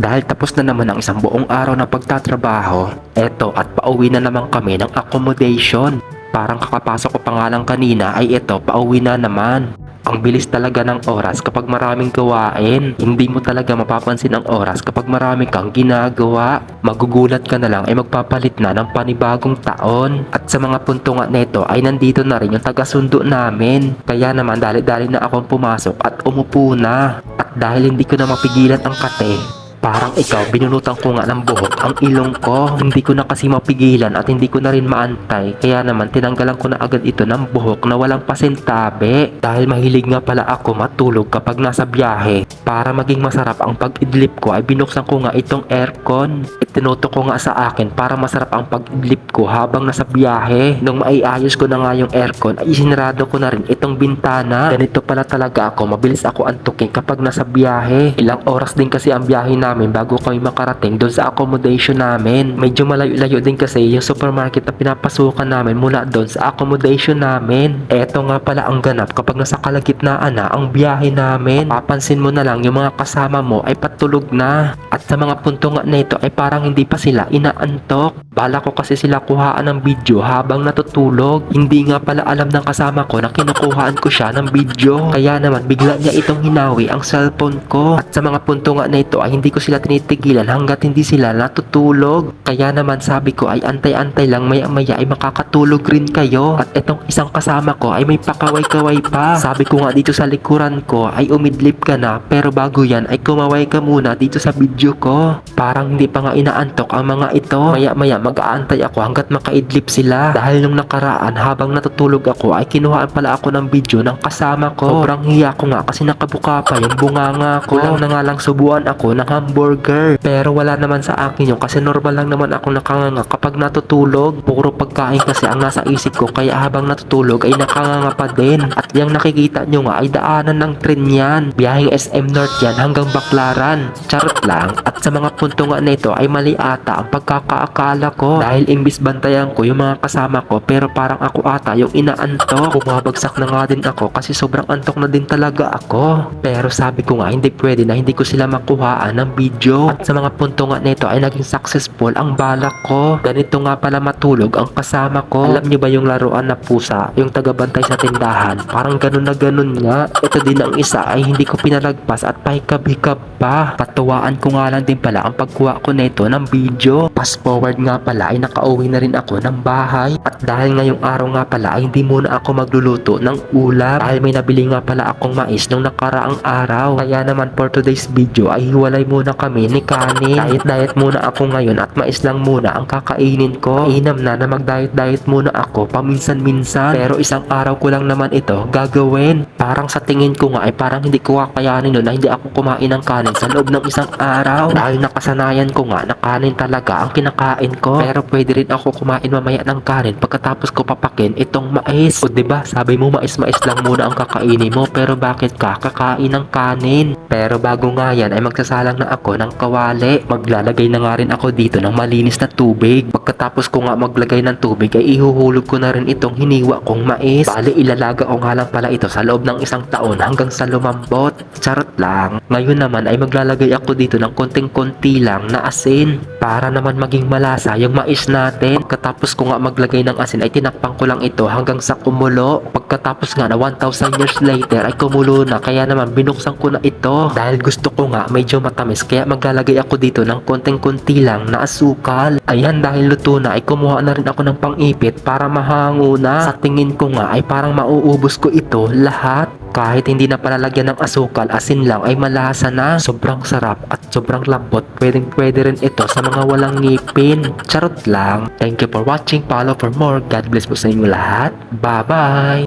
Dahil tapos na naman ang isang buong araw na pagtatrabaho, eto at pauwi na naman kami ng accommodation. Parang kakapasok ko pa nga lang kanina ay eto pauwi na naman. Ang bilis talaga ng oras kapag maraming gawain. Hindi mo talaga mapapansin ang oras kapag marami kang ginagawa. Magugulat ka na lang ay magpapalit na ng panibagong taon. At sa mga punto nga neto ay nandito na rin yung taga-sundo namin. Kaya naman dali-dali na akong pumasok at umupo na. At dahil hindi ko na mapigilan ang kate, Parang ikaw, binunutan ko nga ng buhok ang ilong ko. Hindi ko na kasi mapigilan at hindi ko na rin maantay. Kaya naman tinanggalan ko na agad ito ng buhok na walang pasintabi. Dahil mahilig nga pala ako matulog kapag nasa biyahe. Para maging masarap ang pag-idlip ko ay binuksan ko nga itong aircon. Itinuto ko nga sa akin para masarap ang pag-idlip ko habang nasa biyahe. Nung maiayos ko na nga yung aircon ay isinarado ko na rin itong bintana. Ganito pala talaga ako. Mabilis ako antukin kapag nasa biyahe. Ilang oras din kasi ang biyahe namin bago kami makarating doon sa accommodation namin. Medyo malayo-layo din kasi yung supermarket na pinapasukan namin mula doon sa accommodation namin. Eto nga pala ang ganap kapag nasa kalagitnaan na ang biyahe namin. Papansin mo na lang yung mga kasama mo ay patulog na. At sa mga punto nga na ito ay parang hindi pa sila inaantok. Bala ko kasi sila kuhaan ng video habang natutulog. Hindi nga pala alam ng kasama ko na kinukuhaan ko siya ng video. Kaya naman bigla niya itong hinawi ang cellphone ko. At sa mga punto nga na ito ay hindi ko sila tinitigilan hanggat hindi sila natutulog. Kaya naman sabi ko ay antay-antay lang maya maya ay makakatulog rin kayo. At itong isang kasama ko ay may pakaway-kaway pa. Sabi ko nga dito sa likuran ko ay umidlip ka na pero bago yan ay kumaway ka muna dito sa video ko. Parang hindi pa nga inaantok ang mga ito. Maya maya mag-aantay ako hanggat makaidlip sila. Dahil nung nakaraan habang natutulog ako ay kinuhaan pala ako ng video ng kasama ko. Sobrang hiya ko nga kasi nakabuka pa yung bunganga ko. Kulang na nga lang subuan ako ng hamburger. Pero wala naman sa akin yun kasi normal lang naman ako nakanganga kapag natutulog. Puro pagkain kasi ang nasa isip ko kaya habang natutulog ay nakanganga pa din. At yung nakikita nyo nga ay daanan ng tren yan. Biyaheng SM North yan hanggang Baklaran. Charot lang. At sa mga punto nga nito ay mali ata ang pagkakaakala ko. Dahil imbis bantayan ko yung mga kasama ko pero parang ako ata yung inaantok. Bumabagsak na nga din ako kasi sobrang antok na din talaga ako. Pero sabi ko nga hindi pwede na hindi ko sila makuhaan ng video. At sa mga punto nga nito ay naging successful ang balak ko. Ganito nga pala matulog ang kasama ko. Alam niyo ba yung laruan na pusa? Yung tagabantay sa tindahan. Parang ganun na ganun nga. Ito din ang isa ay hindi ko pinalagpas at pahikab-hikab pa. Patuwaan ko nga lang din pala ang pagkuha ko nito ng video. Fast forward nga pala ay nakauwi na rin ako ng bahay. At dahil ngayong araw nga pala ay hindi muna ako magluluto ng ulam. Dahil may nabili nga pala akong mais nung nakaraang araw. Kaya naman for today's video ay hiwalay muna kami ni Kanin. Diet diet muna ako ngayon at mais lang muna ang kakainin ko. Inam na na mag diet diet muna ako paminsan-minsan. Pero isang araw ko lang naman ito gagawin. Parang sa tingin ko nga ay parang hindi ko kakayanin nun na hindi ako kumain ng kanin sa loob ng isang araw. Dahil nakasanayan ko nga na kanin talaga ang kinakain ko. Pero pwede rin ako kumain mamaya ng kanin pagkatapos ko papakin itong mais. O 'di ba sabi mo mais-mais lang muna ang kakainin mo pero bakit ka kakain ng kanin? Pero bago nga yan ay magsasalang na ako ng kawali. Maglalagay na nga rin ako dito ng malinis na tubig. Pagkatapos ko nga maglagay ng tubig ay ihuhulog ko na rin itong hiniwa kong mais. Bali ilalaga ko nga lang pala ito sa loob ng isang taon hanggang sa lumambot. Charot lang. Ngayon naman ay maglalagay ako dito ng konting-konti lang na asin para naman maging malasa yung mais natin. Pagkatapos ko nga maglagay ng asin ay tinakpan ko lang ito hanggang sa kumulo. Pagkatapos nga na 1,000 years later ay kumulo na kaya naman binuksan ko na ito. Dahil gusto ko nga medyo matamis kaya maglalagay ako dito ng konting-konti lang na asukal. Ayan dahil luto na ay kumuha na rin ako ng pang-ipit para mahango na. Sa tingin ko nga ay parang mauubos ko ito lahat. Kahit hindi na palalagyan ng asukal, asin lang ay malasa na. Sobrang sarap at sobrang lambot. Pwedeng pwede rin ito sa mga walang ngipin. Charot lang. Thank you for watching. Follow for more. God bless po sa inyo lahat. Bye-bye!